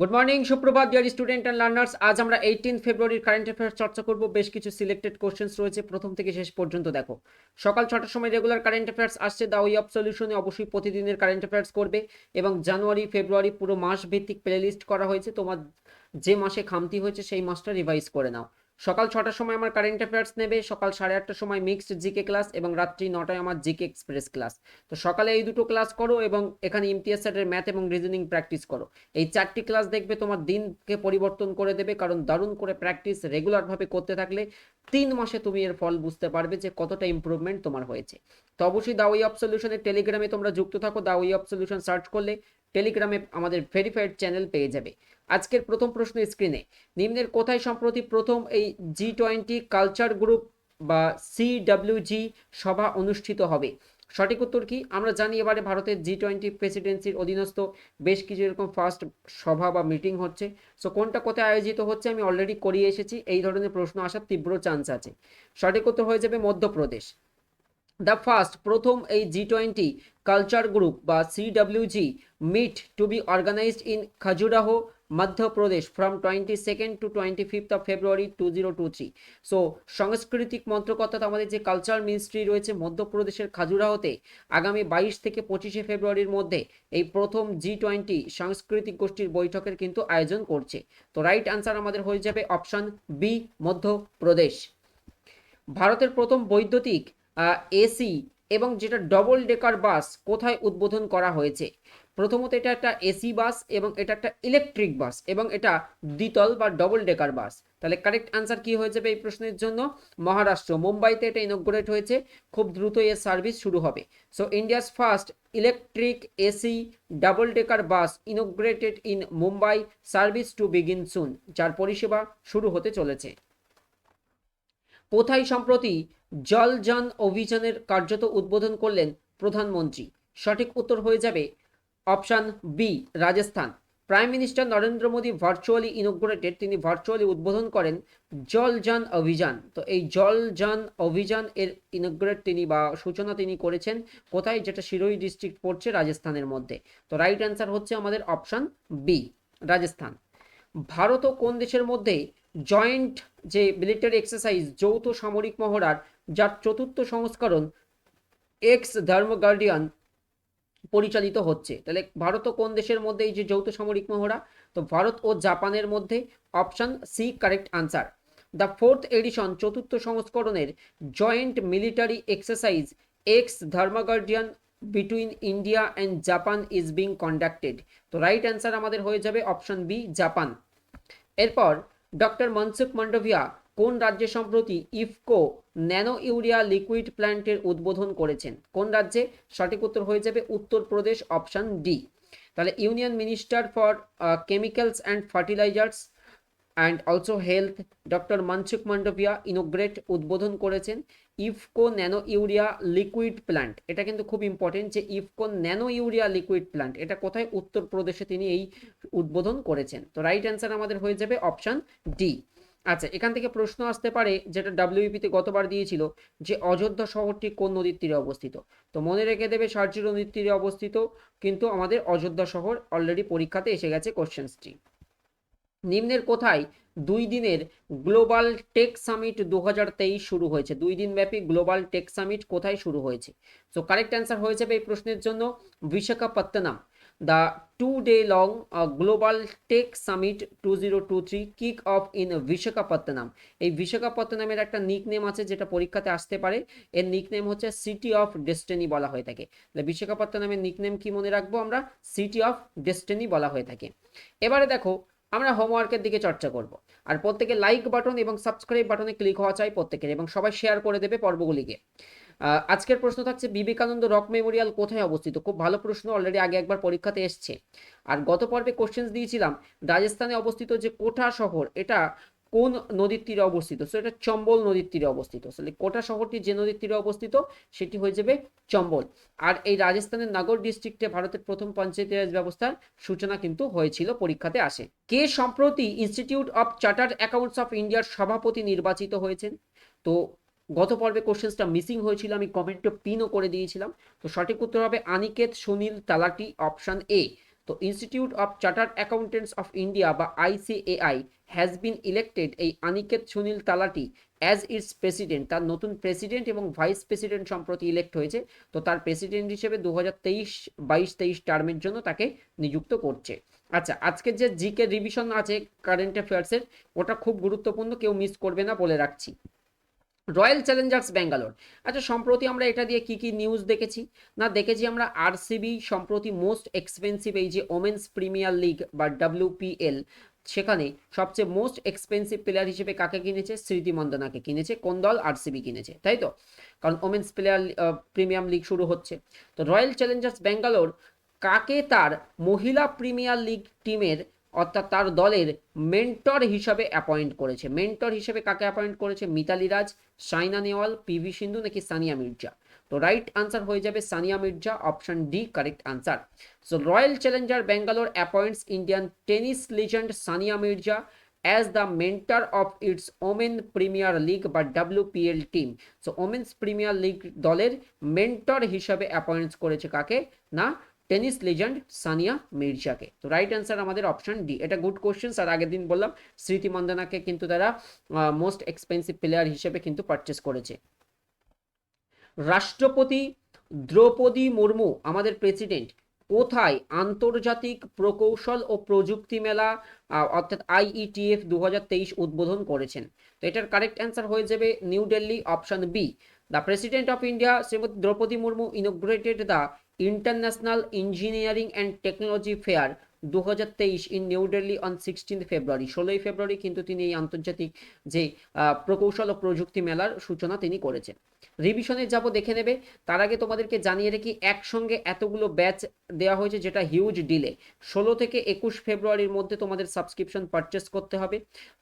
Good morning সুপ্রভাত dear student and learners আজ আমরা এইটিন ফেব্রুয়ারির কারেন্ট অ্যাফেয়ার্স চর্চা করব। বেশ কিছু সিলেক্টেড কোশ্চেন্স রয়েছে। প্রথম থেকে শেষ পর্যন্ত দেখো। সকাল ছটার সময় রেগুলার কারেন্ট অ্যাফেয়ার্স আসছে। দা ওয়ে অফ সলিউশনে অবশ্যই প্রতিদিনের কারেন্ট অ্যাফেয়ার্স করবে এবং জানুয়ারি ফেব্রুয়ারি পুরো মাস ভিত্তিক প্লেলিস্ট করা হয়েছে। তোমার যে মাসে খামতি হয়েছে, সেই মাসটা রিভাইজ করে নাও। সকাল ছটার সময় আমার কারেন্ট অ্যাফেয়ার্স নেবে, সকাল সাড়ে আটটার সময় মিক্সড জিকে ক্লাস এবং রাত্রি নটায় আমার জিকে এক্সপ্রেস ক্লাস তো সকালে এই দুটো ক্লাস করো এবং এখানে ইমতিয়াজ স্যারের ম্যাথ এবং রিজনিং প্র্যাকটিস করো। এই চারটি ক্লাস দেখবে তোমার দিনকে পরিবর্তন করে দেবে, কারণ দারুণ করে প্র্যাকটিস রেগুলারভাবে করতে থাকলে তিন মাসে তুমি এর ফল বুঝতে পারবে যে কতটা ইম্প্রুভমেন্ট তোমার হয়েছে। তো অবশ্যই দা ওয়ে অফ সলিউশনের টেলিগ্রামে তোমরা যুক্ত থাকো। The way of solution search করলে টেলিগ্রামে আমাদের ভেরিফাইড চ্যানেল পেয়ে যাবে। আজকের প্রথম প্রশ্ন স্ক্রিনে নিম্নের কোথায় সম্প্রতি প্রথম এই জি টোয়েন্টি কালচার গ্রুপ বা সিডাব্লিউজি সভা অনুষ্ঠিত হবে? সঠিক উত্তর কি? আমরা জানি এবারে ভারতের জি টোয়েন্টি প্রেসিডেন্সির অধীনস্থ। বেশ কিছু এরকম ফার্স্ট সভা বা মিটিং হচ্ছে। সো কোনটা কোথায় আয়োজিত হচ্ছে আমি অলরেডি করিয়ে এসেছি। এই ধরনের প্রশ্ন আসার তীব্র চান্স আছে। সঠিক উত্তর হয়ে যাবে মধ্যপ্রদেশ। দ্য ফার্স্ট প্রথম এই জি টোয়েন্টি কালচার গ্রুপ বা CWG meet to be organised in Khajuraho, Madhya Pradesh, from twenty second to twenty fifth of February two zero two three. So সাংস্কৃতিক মন্ত্রক অর্থাৎ আমাদের যে কালচার মিনিস্ট্রি রয়েছে মধ্যপ্রদেশের খাজুরাহোতে, আগামী বাইশ থেকে পঁচিশে ফেব্রুয়ারির মধ্যে এই প্রথম জি টোয়েন্টি সাংস্কৃতিক গোষ্ঠীর বৈঠকের কিন্তু আয়োজন করছে। তো রাইট আনসার আমাদের হয়ে যাবে অপশন বি মধ্যপ্রদেশ। ভারতের প্রথম বৈদ্যুতিক এসি এবং যেটা ডবল ডেকার বাস কোথায় উদ্বোধন করা হয়েছে? প্রথমত এটা একটা এসি বাস এবং এটা একটা ইলেকট্রিক বাস এবং এটা দ্বিতল বা ডবল ডেকার বাস তাহলে কারেক্ট আনসার কি হয়ে যাবে এই প্রশ্নের জন্য? মহারাষ্ট্র, মুম্বাইতে এটা ইনগ্রেট হয়েছে। খুব দ্রুত এর সার্ভিস শুরু হবে। So India's first electric AC double decker bus inaugurated in Mumbai service to begin soon যার পরিষেবা শুরু হতে চলেছে। কোথায় সম্প্রতি জল জন অভিযানের কার্যত উদ্বোধন করলেন প্রধানমন্ত্রী? সঠিক উত্তর হয়ে যাবে option B, Rajasthan. Prime minister Narendra Modi virtually inaugurated, তিনি ভার্চুয়ালি উদ্বোধন করেন জল জন অভিযান। তো এই জল জন অভিযান এর ইনোগ্রেট তিনি বা সূচনা তিনি করেছেন কোথায়? যেটা শিরোই ডিস্ট্রিক্ট পড়ছে রাজস্থানের মধ্যে। তো রাইট অ্যান্সার হচ্ছে আমাদের অপশান বি, রাজস্থান। ভারত ও কোন দেশের মধ্যে জয়েন্ট যে মিলিটারি এক্সারসাইজ, যৌথ সামরিক মহড়ার, যার চতুর্থ সংস্করণ এক্স ধর্ম গার্ডিয়ান পরিচালিত হচ্ছে। তাহলে ভারত ও কোন দেশের মধ্যে এই যে যৌথ সামরিক মহড়া? তো ভারত ও জাপানের মধ্যে option C correct answer the fourth edition চতুর্থ সংস্করণের joint military exercise ex Dharma Guardian between India and Japan is being conducted তো রাইট অ্যান্সার আমাদের হয়ে যাবে অপশন বি জাপান এরপর ডক্টর মনসুখ মান্ডভিয়া কোন রাজ্যে সম্প্রতি ইফকো ন্যানো ইউরিয়া লিকুইড প্ল্যান্টের উদ্বোধন করেছেন? কোন রাজ্যে? সঠিক উত্তর হয়ে যাবে উত্তরপ্রদেশ, অপশান ডি। তাহলে union minister for chemicals and fertilisers and also health doctor Mansukh Mandaviya inaugurate উদ্বোধন করেছেন IFFCO nano urea liquid plant এটা কিন্তু খুব ইম্পর্টেন্ট যে IFFCO nano urea liquid plant এটা কোথায়? উত্তরপ্রদেশে তিনি এই উদ্বোধন করেছেন। তো রাইট অ্যান্সার আমাদের হয়ে যাবে অপশন ডি আচ্ছা এখান থেকে প্রশ্ন আসতে পারে, যেটা ডাব্লিউপিতে গতবার দিয়েছিল, যে অযোধ্যা শহরটি কোন নদীর তীরে অবস্থিত? তো মনে রেখে দেবে সার্জি নদীর তীরে অবস্থিত, কিন্তু আমাদের অযোধ্যা শহর অলরেডি পরীক্ষাতে এসে গেছে কোশ্চেন্সটি নিম্নের কোথায়? দুই দিনের গ্লোবাল টেক সামিট দু হাজার তেইশ শুরু হয়েছে। দুই দিন ব্যাপী গ্লোবাল টেক সামিট কোথায় শুরু হয়েছে? সো কারেক্ট অ্যান্সার হয়ে যাবে এই প্রশ্নের জন্য। Visakhapatnam the two day long global tech summit two zero two three kick off in Visakhapatnam. এই বিশাখাপত্তনমের একটা নিক নেম আছে যেটা পরীক্ষাতে আসতে পারে। এর নিক নেম হচ্ছে সিটি অফ ডেস্টিনি বলা হয়ে থাকে। তাহলে বিশাখাপত্তনমের নিক নেম কি মনে রাখব আমরা? সিটি অফ ডেস্টিনি বলা হয়ে থাকে। এবারে দেখো আমরা হোমওয়ার্কের দিকে চর্চা করব। আর প্রত্যেকে লাইক বাটন এবং সাবস্ক্রাইব বাটনে ক্লিক হওয়া চাই প্রত্যেকের এবং সবাই শেয়ার করে দেবে পর্বগুলিকে। আজকের প্রশ্ন থাকছে, বিবেকানন্দ রক মেমোরিয়াল কোথায় অবস্থিত? খুব ভালো প্রশ্ন অলরেডি আগে একবার পরীক্ষাতে এসছে। আর গত পর্বে কোশ্চেন্স দিয়েছিলাম, রাজস্থানে অবস্থিত যে কোটা শহর, এটা কোন নদীর তীরে অবস্থিত? সো এটা চম্বল নদীর তীরে অবস্থিত। তাহলে কোটা শহরটি যে নদীর তীরে অবস্থিত? সেটি হয়ে যাবে চম্বল। আর এই রাজস্থানের নাগর ডিস্ট্রিক্টে ভারতের প্রথম পঞ্চায়েত রাজ ব্যবস্থার সূচনা কিন্তু হয়েছিল, পরীক্ষাতে আসে। কে সম্প্রতি Institute of Chartered Accounts of ইন্ডিয়ার সভাপতি নির্বাচিত হয়েছেন? তো গত পর্বে কোশ্চেন্সটা মিসিং হয়েছিল, আমি কমেন্টে পিনও করে দিয়েছিলাম। তো সঠিক উত্তর হবে আনিকেত সুনীল তালাটি অপশান এ তো Institute of Chartered Accountants of India বা আইসিএআই হ্যাজ বিন ইলেক্টেড এই Aniket Sunil Talati as its president তার নতুন প্রেসিডেন্ট এবং ভাইস প্রেসিডেন্ট সম্প্রতি ইলেক্ট হয়েছে। তো তার প্রেসিডেন্ট হিসেবে দু হাজার তেইশ, বাইশ তেইশ টার্মের জন্য তাকে নিযুক্ত করছে। আচ্ছা আজকের যে জিকে রিভিশন আছে কারেন্ট অ্যাফেয়ার্সের ওটা খুব গুরুত্বপূর্ণ, কেউ মিস করবে না বলে রাখছি। রয়্যাল চ্যালেঞ্জার্স ব্যাঙ্গালোর আচ্ছা সম্প্রতি আমরা এটা দিয়ে কি কি নিউজ দেখেছি? না, দেখেছি আমরা আরসিবি সম্প্রতি মোস্ট এক্সপেন্সিভ এই যে ওমেন্স প্রিমিয়ার লিগ বা ডাব্লিউপিএল সেখানে সবচেয়ে মোস্ট এক্সপেন্সিভ প্লেয়ার হিসেবে কাকে কিনেছে? স্মৃতি মন্দনাকে কিনেছে। কোন দল? আরসিবি কিনেছে, তাই তো? কারণ ওমেন্স প্লেয়ার প্রিমিয়াম লিগ শুরু হচ্ছে। তো রয়্যাল চ্যালেঞ্জার্স ব্যাঙ্গালোর কাকে তার মহিলা প্রিমিয়ার লিগ টিমের অর্থাৎ তার দলের মেন্টর হিসাবে অ্যাপয়েন্ট করেছে। মেন্টর হিসেবে কাকে অ্যাপয়েন্ট করেছে? মিতালি রাজ সাইনা নেওয়াল পিভি সিন্ধু নাকি সানিয়া মির্জা? তো রাইট আনসার হয়ে যাবে Sania Mirza option D correct answer so Royal Challenger Bangalore appoints Indian tennis legend Sania Mirza as the mentor of its women premier league বা WPL team so women's premier league দলের mentor হিসাবে appoints করেছে কাকে? না tennis legend Sania মির্জাকে। তো right answer আমাদের option D এটা গুড কোশ্চেন আর আগের দিন বললাম, স্মৃতি মন্দানাকে কিন্তু তারা মোস্ট এক্সপেন্সিভ প্লেয়ার হিসেবে কিন্তু পারচেস করেছে। রাষ্ট্রপতি দ্রৌপদী মুর্মু, আমাদের প্রেসিডেন্ট কোথায় আন্তর্জাতিক প্রকৌশল ও প্রযুক্তি মেলা অর্থাৎ আইইটিএফ দুহাজার তেইশ উদ্বোধন করেছেন? তো এটার কারেক্ট অ্যান্সার হয়ে যাবে New Delhi option B the president of India Shrimati Droupadi Murmu inaugurated the international engineering and technology fair দু হাজার তেইশ in New Delhi on sixteen February ষোলোই ফেব্রুয়ারি কিন্তু তিনি এই আন্তর্জাতিক যে প্রকৌশল ও প্রযুক্তি মেলার সূচনা তিনি করেছেন। রিভিশনে যাব দেখে নেবে। তার আগে তোমাদেরকে জানিয়ে রাখি, একসঙ্গে এতগুলো ব্যাচ দেওয়া হয়েছে যেটা হিউজ ডিলে ষোলো থেকে একুশ ফেব্রুয়ারির মধ্যে তোমাদের সাবস্ক্রিপশন পারচেস করতে হবে।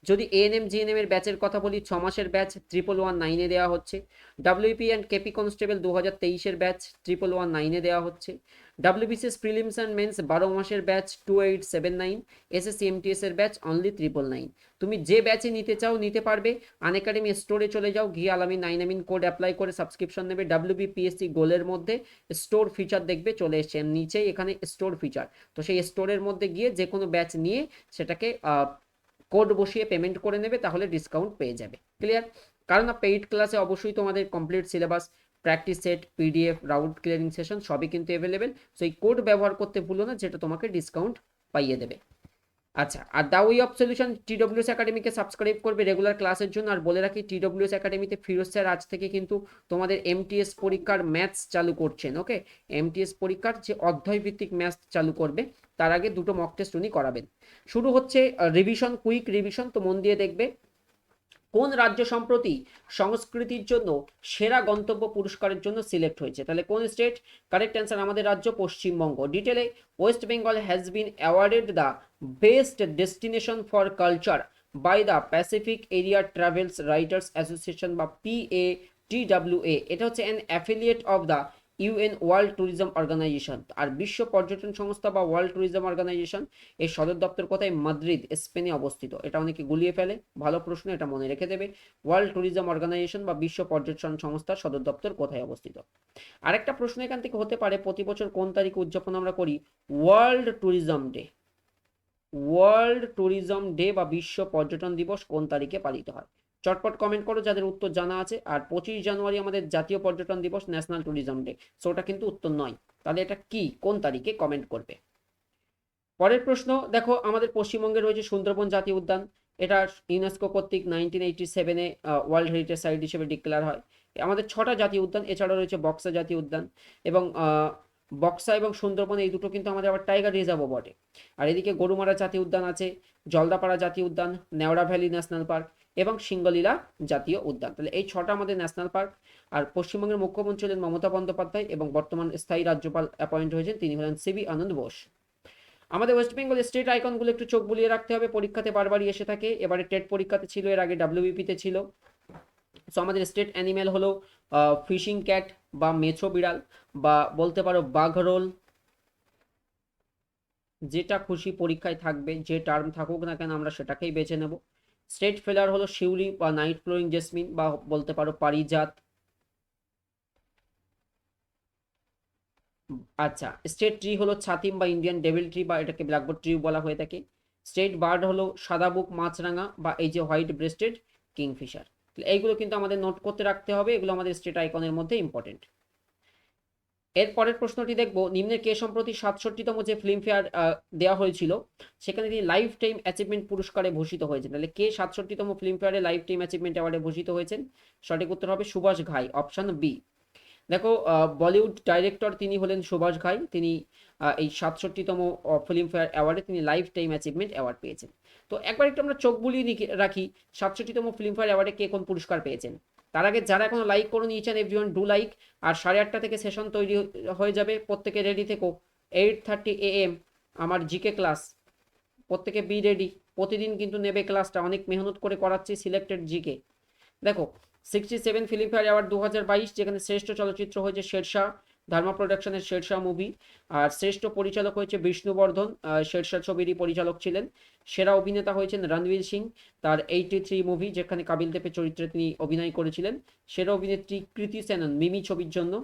যদি এএনএম জিএনএম এর ব্যাচের কথা বলি, ছ মাসের ব্যাচ ট্রিপল ওয়ান নাইনে দেওয়া হচ্ছে। ডাব্লিউপি অ্যান্ড কেপি কনস্টেবল দু হাজার তেইশের ব্যাচ ট্রিপল ওয়ান নাইনে দেওয়া হচ্ছে। ডাব্লিউবিসিএস প্রিলিমস অ্যান্ড মেন্স বারো মাসের batch two eight seven nine SSC MTS এর ব্যাচ অনলি ট্রিপল নাইন তুমি যে ব্যাচে নিতে চাও, নিতে পারবে। আনএকাডেমি স্টোরে চলে যাও Alamin nine Amin code apply করে সাবস্ক্রিপশন নেবে। গোলের মধ্যে স্টোর ফিচার দেখবে, চলে এসছে। নিচেই এখানে স্টোর ফিচার তো সেই স্টোরের মধ্যে গিয়ে যে কোনো ব্যাচ নিয়ে সেটাকে কোড বসিয়ে পেমেন্ট করে নেবে, তাহলে ডিসকাউন্ট পেয়ে যাবে। ক্লিয়ার কারণ পেইড ক্লাসে অবশ্যই তোমাদের complete syllabus practice set PDF route clearing session সবই কিন্তু অ্যাভেলেবেল সো এই কোড ব্যবহার করতে ভুলো না, যেটা তোমাকে ডিসকাউন্ট পাইয়ে দেবে। আচ্ছা আর the way of solution TWS একাডেমিকে subscribe করবে রেগুলার ক্লাসের জন্য। আর বলে রাখি টিডব্লিউএস একাডেমিতে ফিরোজ স্যার আজ থেকে কিন্তু তোমাদের এমটিএস পরীক্ষার ম্যাথস চালু করছেন ওকে এমটিএস পরীক্ষার যে অধ্যায় ভিত্তিক ম্যাথস চালু করবে, তার আগে দুটো মক টেস্ট উনি করাবেন। শুরু হচ্ছে রিভিশন কুইক রিভিশন তো মন দিয়ে দেখবে। কোন রাজ্য সম্প্রতি সংস্কৃতির জন্য সেরা গন্তব্য পুরস্কারের জন্য সিলেক্ট হয়েছে? তাহলে কোন স্টেট? কারেক্ট অ্যান্সার আমাদের রাজ্য, পশ্চিমবঙ্গ। ডিটেলে West Bengal has been awarded the best destination for culture by the Pacific Area Travels Writers Association বা পিএ টিডাব্লিউএ এটা হচ্ছে an affiliate of the UN World Tourism Organization. আর বিশ্ব পর্যটন সংস্থা বা ওয়ার্ল্ড ট্যুরিজম অর্গানাইজেশন এর সদর দপ্তর কোথায়? মাদ্রিদ, স্পেনে অবস্থিত। এটা অনেকে গুলিয়ে ফেলে। ভালো প্রশ্ন, এটা মনে রেখে দেবে। ওয়ার্ল্ড ট্যুরিজম অর্গানাইজেশন বা বিশ্ব পর্যটন সংস্থার সদর দপ্তর কোথায় অবস্থিত? আরেকটা প্রশ্ন এখান থেকে হতে পারে, প্রতি বছর কোন তারিখে উদযাপন আমরা করি? World Tourism Day. World Tourism Day বা বিশ্ব পর্যটন দিবস কোন তারিখে পালিত হয়? চটপট কমেন্ট করো, যাদের উত্তর জানা আছে। আর পঁচিশ জানুয়ারি আমাদের জাতীয় পর্যটন দিবস ন্যাশনাল ট্যুরিজম ডে সো ওটা কিন্তু উত্তর নয়। তাহলে এটা কি? কোন তারিখে কমেন্ট করবে? পরের প্রশ্ন, দেখো, আমাদের পশ্চিমবঙ্গে রয়েছে সুন্দরবন জাতীয় উদ্যান। এটা ইউনেস্কো কর্তৃক নাইনটিন এইটি সেভেনে ওয়ার্ল্ড হেরিটেজ সাইট হিসেবে ডিক্লেয়ার হয়। আমাদের ছটা জাতীয় উদ্যান, এছাড়াও রয়েছে বক্সা জাতীয় উদ্যান এবং বক্সা এবং সুন্দরবন এই দুটো কিন্তু আমাদের আবার টাইগার রিজার্ভও বটে। আর এদিকে গরুমারা জাতীয় উদ্যান আছে, জলদাপাড়া জাতীয় উদ্যান, নেওড়া ভ্যালি ন্যাশনাল পার্ক এবং সিঙ্গলীলা জাতীয় উদ্যান। তাহলে এই ছটা আমাদের ন্যাশনাল পার্ক। আর পশ্চিমবঙ্গের মুখ্যমন্ত্রী হলেন মমতা বন্দ্যোপাধ্যায় এবং বর্তমান স্থায়ী রাজ্যপাল অ্যাপয়েন্ট হয়েছেন, তিনি হলেন সিবি আনন্দ বোস। আমাদের ওয়েস্ট বেঙ্গল স্টেট আইকনগুলো একটু চোখ বুলিয়ে রাখতে হবে, পরীক্ষাতে বারবারই এসে থাকে। এবারে টেট পরীক্ষাতে ছিল, এর আগে ডাব্লিউবিপিতে ছিল। সো আমাদের স্টেট অ্যানিম্যাল হলো ফিশিং ক্যাট বা মেছো বিড়াল বা বলতে পারো বাঘরোল, যেটা খুশি পরীক্ষায় থাকবে, যে টার্ম থাকুক না কেন আমরা সেটাকেই বেছে নেব। স্টেট ফেলার হলো শিউলি বা নাইট ফ্লোয়িং জেসমিন বা বলতে পারো পারিজাত। আচ্ছা স্টেট ট্রি হলো ছাতিম বা ইন্ডিয়ান ডেভিল ট্রি বা এটাকে ব্ল্যাকবোর্ড ট্রি বলা হয়ে থাকে। স্টেট বার্ড হলো সাদা বুক মাছরাঙা বা এই যে হোয়াইট ব্রেস্টেড কিংফিশার এইগুলো কিন্তু আমাদের নোট করতে রাখতে হবে, এগুলো আমাদের স্টেট আইকনের মধ্যে ইম্পর্টেন্ট এর পরের প্রশ্নটি দেখব, নিম্নের কে সম্প্রতি সাতষট্টিতম যে ফিল্মফেয়ার দেওয়া হয়েছিল, সেখানে তিনি লাইফ টাইম অ্যাচিভমেন্ট পুরস্কারে ভূষিত হয়েছেন। তাহলে কে সাতষট্টিতম ফিল্মফেয়ারে লাইফ টাইম অ্যাচিভমেন্ট অ্যাওয়ার্ডে ভূষিত হয়েছেন? সঠিক উত্তর হবে সুভাষ ঘাই অপশন বি দেখো বলিউড ডাইরেক্টর তিনি হলেন সুভাষ ঘাই, তিনি এই সাতষট্টিতম ফিল্মফেয়ার অ্যাওয়ার্ডে তিনি লাইফ টাইম অ্যাচিভমেন্ট অ্যাওয়ার্ড পেয়েছেন। তো একবার একটু আমরা চোখ বুলিয়ে রাখি, সাতষট্টিতম ফিল্মফেয়ার অ্যাওয়ার্ডে কে কোন পুরস্কার পেয়েছেন? তার আগে যারা এখনও like each and everyone do like আর সাড়ে আটটা থেকে সেশন তৈরি হয়ে যাবে, প্রত্যেকে রেডি থেকো। এইট থার্টি এ এম আমার জিকে ক্লাস প্রত্যেকে বি রেডি প্রতিদিন কিন্তু নেবে ক্লাসটা অনেক মেহনত করে করাচ্ছি সিলেক্টেড জিকে দেখো সিক্সটি সেভেন ফিল্মফেয়ার অ্যাওয়ার্ড দু হাজার বাইশ, যেখানে শ্রেষ্ঠ চলচ্চিত্র হয়েছে শেরশাহ ধর্মা প্রোডাকশনের শেরশাহ মুভি আর শ্রেষ্ঠ পরিচালক হয়েছে বিষ্ণুবর্ধন। শেরশাহ ছবিরই পরিচালক ছিলেন। সেরা অভিনেতা হয়েছেন রণবীর সিং। তার এইটি থ্রি মুভি যেখানে কাবিল দেবের চরিত্রে তিনি অভিনয় করেছিলেন। সেরা অভিনেত্রী কৃতি সেনন মিমি ছবির জন্য।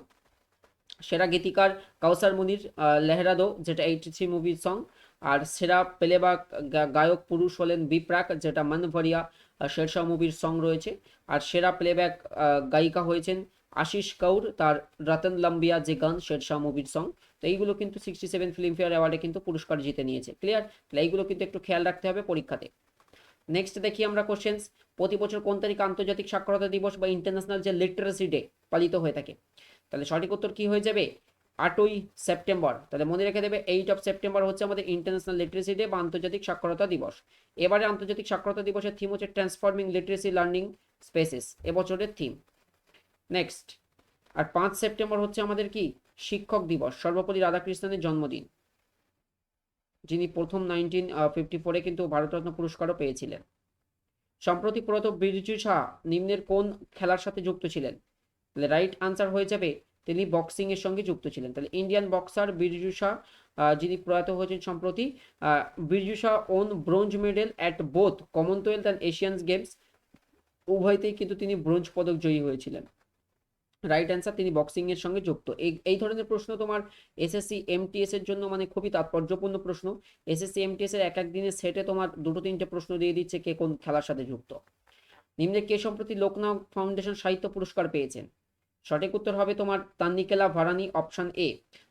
সেরা গীতিকার কাউসার মুনির লেহরাদো যেটা এইটি থ্রি মুভির সং আর সেরা প্লেব্যাক গায়ক পুরুষ হলেন বিপ্রাক যেটা মন ভরিয়া আহ, শেরশাহ মুভির সং রয়েছে। আর সেরা প্লেব্যাক গায়িকা হয়েছেন আশিস কৌর তার রতন লম্বিয়া, যে গান শেরশাহ মুভির সং তো এইগুলো কিন্তু সিক্সটি সেভেন ফিল্মফেয়ার অ্যাওয়ার্ডে কিন্তু পুরস্কার জিতে নিয়েছে। ক্লিয়ার তাহলে এইগুলো কিন্তু একটু খেয়াল রাখতে হবে পরীক্ষাতে। নেক্সট দেখি আমরা কোশ্চেন্স প্রতি বছর কোন তারিখ আন্তর্জাতিক সাক্ষরতা দিবস বা ইন্টারন্যাশনাল যে লিটারেসি ডে পালিত হয়ে থাকে? তাহলে সঠিক উত্তর কি হয়ে যাবে? আটই সেপ্টেম্বর। তাহলে মনে রেখে দেবে এইট অফ সেপ্টেম্বর হচ্ছে আমাদের ইন্টারন্যাশনাল লিটারেসি ডে বা আন্তর্জাতিক সাক্ষরতা দিবস। এবারে আন্তর্জাতিক সাক্ষরতা দিবসের থিম হচ্ছে ট্রান্সফর্মিং লিটারেসি লার্নিং স্পেসেস এবছরের থিম নেক্সট আর পাঁচ সেপ্টেম্বর হচ্ছে আমাদের কি? শিক্ষক দিবস সর্বপল্লী রাধাকৃষ্ণনের জন্মদিন। যিনি প্রথম নাইনটিন ফিফটি ফোরে কিন্তু ভারতরত্ন পুরস্কারও পেয়েছিলেন। সম্প্রতি প্রয়াত বিরজু শাহ নিম্নের কোন খেলার সাথে যুক্ত ছিলেন? তাহলে রাইট আনসার হয়ে যাবে, তিনি বক্সিং এর সঙ্গে যুক্ত ছিলেন। তাহলে ইন্ডিয়ান বক্সার বিরজু শাহ যিনি প্রয়াত হয়েছেন সম্প্রতি Birju Shah won bronze medal at both Commonwealth and Asians games উভয়তেই কিন্তু তিনি ব্রোঞ্জ পদক জয়ী হয়েছিলেন। রাইট অ্যান্সার তিনি বক্সিং এর সঙ্গে যুক্ত। এই এই ধরনের প্রশ্ন তোমার এসএসসি এমটিএস এর জন্য মানে খুবই তাৎপর্যপূর্ণ প্রশ্ন। এসএসসি এমটিএস এর এক এক দিনের সেটে তোমার দুটো তিনটে প্রশ্ন দিয়ে দিচ্ছে কে কোন খেলার সাথে যুক্ত। নিম্নে কে সম্প্রতি লোকনাথ ফাউন্ডেশন সাহিত্য পুরস্কার পেয়েছেন? সঠিক উত্তর হবে তোমার Tanikella Bharani option A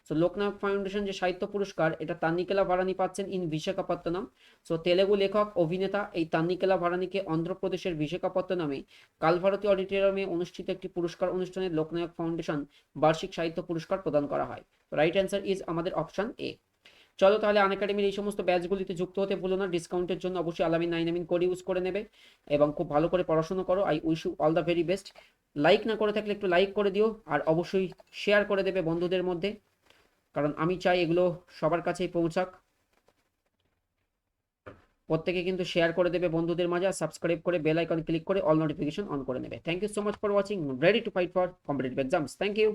so Loknayak foundation যে সাহিত্য পুরস্কার, এটা তান্নিকেলা ভারানি পাচ্ছেন ইন বিশাখাপত্তনম সো তেলেগু লেখক, অভিনেতা এই তান্নিকেলা ভারানিকে অন্ধ্রপ্রদেশের বিশাখাপত্তনমে কালভারতী অডিটোরিয়ামে অনুষ্ঠিত একটি পুরস্কার অনুষ্ঠানে লোকনায়ক ফাউন্ডেশন বার্ষিক সাহিত্য পুরস্কার প্রদান করা হয়। রাইট অ্যান্সার ইজ আমাদের অপশন এ চলো তাহলে আন একাডেমির এই সমস্ত ব্যাচগুলিতে যুক্ত হতে ভুলো না। ডিসকাউন্টের জন্য অবশ্যই আলামিন নাইন আমিন কোড ইউজ করে নেবে এবং খুব ভালো করে পড়াশোনা করো। I wish you all the very best like না করে থাকলে একটু লাইক করে দিও আর অবশ্যই শেয়ার করে দেবে বন্ধুদের মধ্যে। কারণ আমি চাই এগুলো সবার কাছেই পৌঁছাক। প্রত্যেকে কিন্তু শেয়ার করে দেবে বন্ধুদের মাঝে আর সাবস্ক্রাইব করে বেল আইকন ক্লিক করে অল নোটিফিকেশন অন করে নেবে। Thank you so much for watching ready to fight for competitive exams thank you